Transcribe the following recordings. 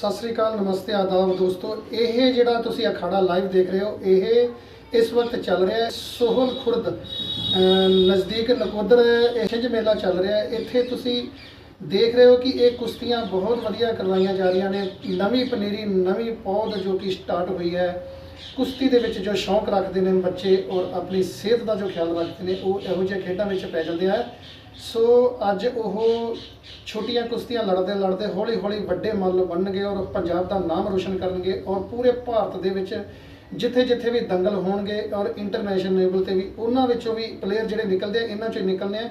ਸਤਿ ਸ੍ਰੀ ਅਕਾਲ, ਨਮਸਤੇ, ਆਦਾਬ ਦੋਸਤੋ। ਇਹ ਜਿਹੜਾ ਤੁਸੀਂ ਅਖਾੜਾ ਲਾਈਵ ਦੇਖ ਰਹੇ ਹੋ, ਇਹ ਇਸ ਵਕਤ ਚੱਲ ਰਿਹਾ ਹੈ ਸੋਹਲ ਖੁਰਦ। ਨਜ਼ਦੀਕ ਨਕੋਦਰ ਇਹ ਛਿੰਝ ਮੇਲਾ ਚੱਲ ਰਿਹਾ ਹੈ। ਇੱਥੇ ਤੁਸੀਂ ਦੇਖ ਰਹੇ ਹੋ ਕਿ ਇਹ ਕੁਸ਼ਤੀਆਂ ਬਹੁਤ ਵਧੀਆ ਕਰਵਾਈਆਂ ਜਾ ਰਹੀਆਂ ਨੇ। ਨਵੀਂ ਪਨੀਰੀ, ਨਵੀਂ ਪੌਦ ਜੋ ਕਿ ਸਟਾਰਟ ਹੋਈ ਹੈ। ਕੁਸ਼ਤੀ ਦੇ ਵਿੱਚ ਜੋ ਸ਼ੌਂਕ ਰੱਖਦੇ ਨੇ ਬੱਚੇ ਔਰ ਆਪਣੀ ਸਿਹਤ ਦਾ ਜੋ ਖਿਆਲ ਰੱਖਦੇ ਨੇ, ਉਹ ਇਹੋ ਜਿਹੇ ਖੇਡਾਂ ਵਿੱਚ ਪੈ ਜਾਂਦੇ ਆ। ਸੋ ਅੱਜ ਉਹ ਛੋਟੀਆਂ ਕੁਸ਼ਤੀਆਂ ਲੜਦੇ ਲੜਦੇ ਹੌਲੀ ਹੌਲੀ ਵੱਡੇ ਮੱਲ ਬਣਨਗੇ ਔਰ ਪੰਜਾਬ ਦਾ ਨਾਮ ਰੋਸ਼ਨ ਕਰਨਗੇ ਔਰ ਪੂਰੇ ਭਾਰਤ ਦੇ ਵਿੱਚ ਜਿੱਥੇ ਜਿੱਥੇ ਵੀ ਦੰਗਲ ਹੋਣਗੇ ਔਰ ਇੰਟਰਨੈਸ਼ਨਲ ਲੈਵਲ ਤੇ ਵੀ ਉਹਨਾਂ ਵਿੱਚੋਂ ਵੀ ਪਲੇਅਰ ਜਿਹੜੇ ਨਿਕਲਦੇ ਆ, ਇਹਨਾਂ ਚੋਂ ਹੀ ਨਿਕਲਨੇ ਆ।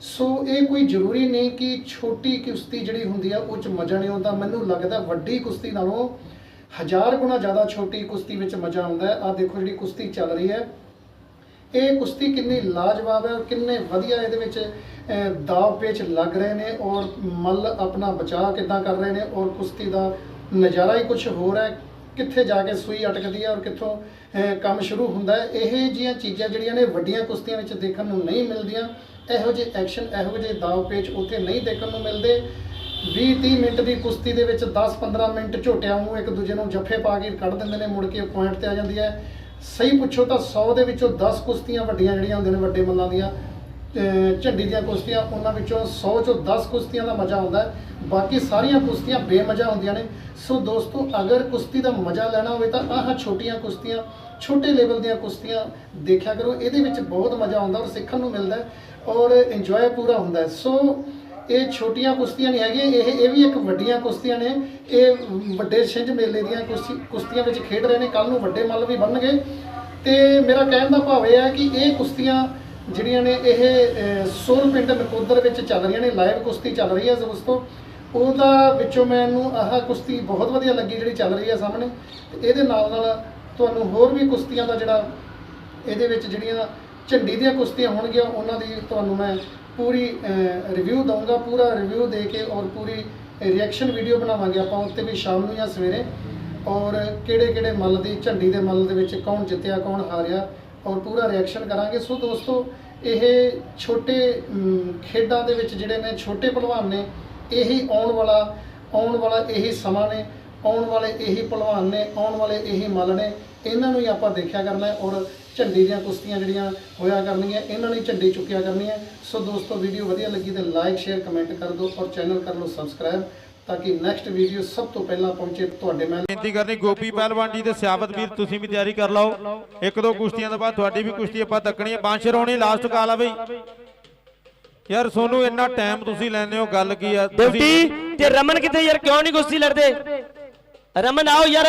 ਸੋ ਇਹ ਕੋਈ ਜ਼ਰੂਰੀ ਨਹੀਂ ਕਿ ਛੋਟੀ ਕੁਸ਼ਤੀ ਜਿਹੜੀ ਹੁੰਦੀ ਆ, ਉਹ ਚ ਮਜ਼ਾ ਨਹੀਂ ਆਉਂਦਾ। ਮੈਨੂੰ ਲੱਗਦਾ ਵੱਡੀ ਕੁਸ਼ਤੀ ਨਾਲੋਂ ਹਜ਼ਾਰ ਗੁਣਾ ਜ਼ਿਆਦਾ ਛੋਟੀ ਕੁਸ਼ਤੀ ਵਿੱਚ ਮਜ਼ਾ ਆਉਂਦਾ ਹੈ। ਆ ਦੇਖੋ ਜਿਹੜੀ ਕੁਸ਼ਤੀ ਚੱਲ ਰਹੀ ਹੈ। ਇਹ ਕੁਸ਼ਤੀ ਕਿੰਨੀ ਲਾਜਵਾਬ ਹੈ ਔਰ ਕਿੰਨੇ ਵਧੀਆ ਇਹਦੇ ਵਿੱਚ ਦਾਅ ਪੇਚ ਲੱਗ ਰਹੇ ਨੇ ਔਰ ਮੱਲ ਆਪਣਾ ਬਚਾਅ ਕਿੱਦਾਂ ਕਰ ਰਹੇ ਨੇ ਔਰ ਕੁਸ਼ਤੀ ਦਾ ਨਜ਼ਾਰਾ ਹੀ ਕੁਝ ਹੋਰ ਹੈ। ਕਿੱਥੇ ਜਾ ਕੇ ਸੂਈ ਅਟਕਦੀ ਹੈ ਔਰ ਕਿੱਥੋਂ ਕੰਮ ਸ਼ੁਰੂ ਹੁੰਦਾ ਹੈ। ਇਹ ਜੀਆਂ ਚੀਜ਼ਾਂ ਜਿਹੜੀਆਂ ਨੇ ਵੱਡੀਆਂ ਕੁਸ਼ਤੀਆਂ ਵਿੱਚ ਦੇਖਣ ਨੂੰ ਨਹੀਂ ਮਿਲਦੀਆਂ। ਇਹੋ ਜਿਹੇ ਐਕਸ਼ਨ, ਇਹੋ ਜਿਹੇ ਦਾਅ ਪੇਚ ਉੱਥੇ ਨਹੀਂ ਦੇਖਣ ਨੂੰ ਮਿਲਦੇ। 20-30 ਮਿੰਟ ਦੀ ਕੁਸ਼ਤੀ ਦੇ ਵਿੱਚ 10-15 ਮਿੰਟ ਝੋਟਿਆਂ ਨੂੰ ਇੱਕ ਦੂਜੇ ਨੂੰ ਜੱਫੇ ਪਾ ਕੇ ਕੱਢ ਦਿੰਦੇ ਨੇ, ਮੁੜ ਕੇ ਪੁਆਇੰਟ ਤੇ ਆ ਜਾਂਦੀ ਹੈ। ਸਹੀ ਪੁੱਛੋ ਤਾਂ 100 ਦੇ ਵਿੱਚੋਂ 10 ਕੁਸ਼ਤੀਆਂ ਵੱਡੀਆਂ ਜਿਹੜੀਆਂ ਹੁੰਦੀਆਂ ਨੇ ਵੱਡੇ ਮੱਲਾਂ ਦੀਆਂ ਝੰਡੀ ਦੀਆਂ ਕੁਸ਼ਤੀਆਂ, ਉਹਨਾਂ ਵਿੱਚੋਂ 100 ਚੋਂ 10 ਕੁਸ਼ਤੀਆਂ ਦਾ ਮਜ਼ਾ ਆਉਂਦਾ ਬਾਕੀ ਸਾਰੀਆਂ ਕੁਸ਼ਤੀਆਂ ਬੇਮਜ਼ਾ ਹੁੰਦੀਆਂ ਨੇ। ਸੋ ਦੋਸਤੋ, ਅਗਰ ਕੁਸ਼ਤੀ ਦਾ ਮਜ਼ਾ ਲੈਣਾ ਹੋਵੇ ਤਾਂ ਆਹ ਛੋਟੀਆਂ ਕੁਸ਼ਤੀਆਂ, ਛੋਟੇ ਲੈਵਲ ਦੀਆਂ ਕੁਸ਼ਤੀਆਂ ਦੇਖਿਆ ਕਰੋ, ਇਹਦੇ ਵਿੱਚ ਬਹੁਤ ਮਜ਼ਾ ਆਉਂਦਾ ਔਰ ਸਿੱਖਣ ਨੂੰ ਮਿਲਦਾ ਔਰ ਇੰਜੋਏ ਪੂਰਾ ਹੁੰਦਾ ਸੋ ਇਹ ਛੋਟੀਆਂ ਕੁਸ਼ਤੀਆਂ ਨਹੀਂ ਹੈਗੀਆਂ ਇਹ ਇਹ ਵੀ ਇੱਕ ਵੱਡੀਆਂ ਕੁਸ਼ਤੀਆਂ ਨੇ। ਇਹ ਵੱਡੇ ਛਿੰਝ ਮੇਲੇ ਦੀਆਂ ਕੁਸ਼ਤੀ- ਕੁਸ਼ਤੀਆਂ ਵਿੱਚ ਖੇਡ ਰਹੇ ਨੇ ਕੱਲ ਨੂੰ ਵੱਡੇ ਮੱਲ ਵੀ ਬਣਨਗੇ। ਤੇ ਮੇਰਾ ਕਹਿਣ ਦਾ ਭਾਵ ਇਹ ਹੈ ਕਿ ਇਹ ਕੁਸ਼ਤੀਆਂ ਜਿਹੜੀਆਂ ਨੇ ਇਹ ਅਹ, ਪਿੰਡ ਨਕੋਦਰ ਵਿੱਚ ਚੱਲ ਰਹੀਆਂ ਨੇ ਲਾਈਵ ਕੁਸ਼ਤੀ ਚੱਲ ਰਹੀ ਹੈ ਦੋਸਤੋ ਉਹਦਾ ਵਿੱਚੋਂ ਮੈਨੂੰ ਆਹ ਕੁਸ਼ਤੀ ਬਹੁਤ ਵਧੀਆ ਲੱਗੀ ਜਿਹੜੀ ਚੱਲ ਰਹੀ ਹੈ ਸਾਹਮਣੇ। ਤੇ ਇਹਦੇ ਨਾਲ ਨਾਲ ਤੁਹਾਨੂੰ ਹੋਰ ਵੀ ਕੁਸ਼ਤੀਆਂ ਦਾ ਜਿਹੜਾ ਇਹਦੇ ਵਿੱਚ ਜਿਹੜੀਆਂ ਝੰਡੀ ਦੀਆਂ ਕੁਸ਼ਤੀਆਂ ਹੋਣਗੀਆਂ ਉਹਨਾਂ ਦੀ ਤੁਹਾਨੂੰ ਮੈਂ ਪੂਰੀ ਰਿਵਿਊ ਦਊਂਗਾ, ਪੂਰਾ ਰਿਵਿਊ ਦੇ ਕੇ ਔਰ ਪੂਰੀ ਰਿਐਕਸ਼ਨ ਵੀਡੀਓ ਬਣਾਵਾਂਗੇ ਆਪਾਂ ਉੱਤੇ ਵੀ ਸ਼ਾਮ ਨੂੰ ਜਾਂ ਸਵੇਰੇ। ਔਰ ਕਿਹੜੇ ਕਿਹੜੇ ਮੱਲ ਦੀ, ਝੰਡੀ ਦੇ ਮੱਲ ਦੇ ਵਿੱਚ ਕੌਣ ਜਿੱਤਿਆ, ਕੌਣ ਹਾਰਿਆ, ਔਰ ਪੂਰਾ ਰਿਐਕਸ਼ਨ ਕਰਾਂਗੇ। ਸੋ ਦੋਸਤੋ, ਇਹ ਛੋਟੇ ਖੇਡਾਂ ਦੇ ਵਿੱਚ ਜਿਹੜੇ ਨੇ ਛੋਟੇ ਭਲਵਾਨ ਨੇ, ਇਹੀ ਆਉਣ ਵਾਲਾ ਆਉਣ ਵਾਲਾ ਇਹੀ ਸਮਾਂ ਨੇ। ਆਉਣ ਵਾਲੇ ਇਹੀ ਪਹਿਲਵਾਨ ਨੇ ਆਉਣ ਵਾਲੇ ਇਹੀ ਮੱਲ ਨੇ ਇਹਨਾਂ ਨੂੰ ਹੀ ਆਪਾਂ ਦੇਖਿਆ ਕਰਨਾ ਔਰ ਝੰਡੀ ਦੀਆਂ ਕੁਸ਼ਤੀਆਂ ਜਿਹੜੀਆਂ ਹੋਇਆ ਕਰਨੀਆਂ ਇਹਨਾਂ ਨੇ ਝੰਡੀ ਚੁੱਕਿਆ ਕਰਨੀ ਹੈ। ਸੋ ਦੋਸਤੋ ਵੀਡੀਓ ਵਧੀਆ ਲੱਗੀ ਤੇ ਲਾਈਕ ਸ਼ੇਅਰ ਕਮੈਂਟ ਕਰ ਦਿਓ ਔਰ ਚੈਨਲ ਕਰ ਲਓ ਸਬਸਕ੍ਰਾਈਬ ਤਾਂ ਕਿ ਨੈਕਸਟ ਵੀਡੀਓ ਸਭ ਤੋਂ ਪਹਿਲਾਂ ਪਹੁੰਚੇ ਤੁਹਾਡੇ ਮੈਂ ਬੇਨਤੀ ਕਰਨੀ ਗੋਪੀ ਪਹਿਲਵਾਨ ਜੀ ਤੇ ਸਿਆਬਤ ਵੀਰ ਤੁਸੀਂ ਵੀ ਤਿਆਰੀ ਕਰ ਲਓ। ਇੱਕ ਦੋ ਕੁਸ਼ਤੀਆਂ ਤੋਂ ਬਾਅਦ ਤੁਹਾਡੀ ਵੀ ਕੁਸ਼ਤੀ ਆਪਾਂ ਤੱਕਣੀ ਹੈ। ਬਾਂਸ਼ਰ ਹੋਣੀ ਲਾਸਟ ਕਾਲ ਆ ਬਈ। ਯਾਰ ਸੋਨੂੰ ਇੰਨਾ ਟਾਈਮ ਤੁਸੀਂ ਲੈਂਦੇ ਹੋ ਗੱਲ ਕੀ ਆ? ਤੇ ਰਮਨ ਕਿੱਥੇ ਯਾਰ ਕਿਉਂ ਨਹੀਂ ਕੁਸ਼ਤੀ ਲੜਦੇ? ਰਮਨ ਆਓ ਯਾਰ।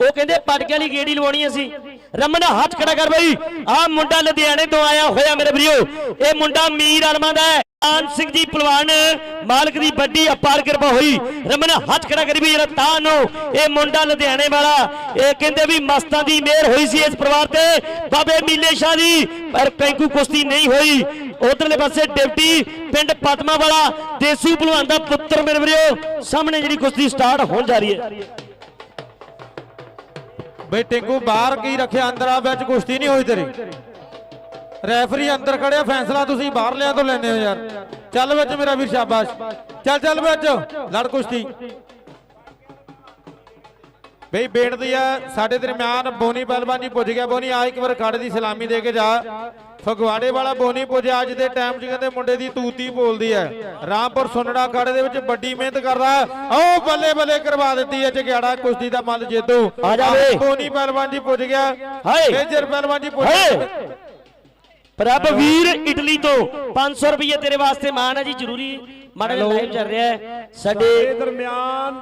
ਉਹ ਕਹਿੰਦੇ ਪਟਕਿਆਂ ਵਾਲੀ ਗੇੜੀ ਲਵਾਉਣੀ ਅਸੀਂ। ਰਮਨ, ਹੱਥ ਖੜਾ ਕਰ ਬਈ। ਆਹ ਮੁੰਡਾ ਲੁਧਿਆਣੇ ਤੋਂ ਆਇਆ ਹੋਇਆ ਮੇਰੇ ਵੀਰੋ। ਇਹ ਮੁੰਡਾ ਮੀਰ ਆਲਮਾ ਦਾ ਹੈ। ਆਨ ਸਿੰਘ ਜੀ ਪਹਿਲਵਾਨ, ਮਾਲਕ ਦੀ ਵੱਡੀ ਅਪਾਰ ਕਿਰਪਾ ਹੋਈ। ਰਮਨ, ਹੱਥ ਖੜਾ ਕਰੀ ਵੀ ਜਰਾ ਤਾਂ ਨੂੰ ਇਹ ਮੁੰਡਾ ਲੁਧਿਆਣੇ ਵਾਲਾ। ਇਹ ਕਹਿੰਦੇ ਵੀ ਮਸਤਾਂ ਦੀ ਮਿਹਰ ਹੋਈ ਸੀ ਇਸ ਪਰਿਵਾਰ ਤੇ। ਬਾਬੇ ਮੀਲੇ ਸ਼ਾਹ ਦੀ। ਪਰ ਕੈਂਕੂ ਕੁਸ਼ਤੀ ਨਹੀਂ ਹੋਈ। ਉਧਰਲੇ ਪਾਸੇ ਡਿਪਟੀ ਪਿੰਡ ਪਦਮਾ ਵਾਲਾ ਦੇਸੂ ਪਹਿਲਵਾਨ ਦਾ ਪੁੱਤਰ ਮੇਰੇ ਵੀਰੋ। ਸਾਹਮਣੇ ਜਿਹੜੀ ਕੁਸ਼ਤੀ ਸਟਾਰਟ ਹੋਣ ਜਾ ਰਹੀ ਹੈ। ਬਈ ਟਿੰਕੂ ਬਾਹਰ ਕੀ ਰੱਖਿਆ? ਅੰਦਰ ਆ, ਵਿੱਚ ਕੁਸ਼ਤੀ ਨਹੀਂ ਹੋਈ ਤੇਰੀ। ਰੈਫਰੀ ਅੰਦਰ ਖੜਿਆ, ਫੈਸਲਾ ਤੁਸੀਂ ਬਾਹਰ ਲਿਆ ਤੋਂ ਲੈਂਦੇ ਹੋ ਯਾਰ। ਚੱਲ ਵਿੱਚ ਮੇਰਾ ਵੀਰ ਸ਼ਾਬਾਸ਼। ਚੱਲ ਚੱਲ ਵਿੱਚ। ਲੜ ਕੁਸ਼ਤੀ। ਬਈ ਬੇਨਤੀ ਆ ਸਾਡੇ ਦਰਮਿਆਨ ਬੋਨੀ ਪਹਿਲਵਾਨ ਜੀ ਪੁੱਜ ਗਿਆ। ਬੋਨੀ ਆ ਇੱਕ ਵਾਰ ਖੜੇ ਦੀ ਸਲਾਮੀ ਦੇ ਕੇ ਜਾ। ਫਗਵਾੜੇ ਵਾਲਾ ਬੋਨੀ ਪੁੱਜਿਆ ਅੱਜ ਦੇ ਟਾਈਮ 'ਚ ਕਹਿੰਦੇ ਮੁੰਡੇ ਦੀ ਤੂਤੀ ਬੋਲਦੀ ਹੈ। ਰਾਮਪੁਰ ਸੁਨੜਾ ਖਾੜੇ ਦੇ ਵਿੱਚ ਵੱਡੀ ਮਿਹਨਤ ਕਰਦਾ। ਆਓ ਬੱਲੇ ਬੱਲੇ ਕਰਵਾ ਦਿੱਤੀ ਹੈ ਝਗਿਆੜਾ ਕੁਸ਼ਤੀ ਦਾ ਮੱਲ ਜੇਤੂ। ਆ ਜਾ ਵੇ। ਬੋਨੀ ਪਹਿਲਵਾਨ ਜੀ ਪੁੱਜ ਗਿਆ। ਹਾਏ। ਮੇਜਰ ਪਹਿਲਵਾਨ ਜੀ ਪੁੱਜ ਗਿਆ। ਪ੍ਰਭ ਵੀਰ ਇਟਲੀ ਤੋਂ 500 ਰੁਪਏ ਤੇਰੇ ਵਾਸਤੇ ਮਾਨ ਹੈ ਜੀ ਜ਼ਰੂਰੀ ਮਾੜਾ ਲਾਈਵ ਚੱਲ ਰਿਹਾ ਹੈ। ਸਾਡੇ ਦਰਮਿਆਨ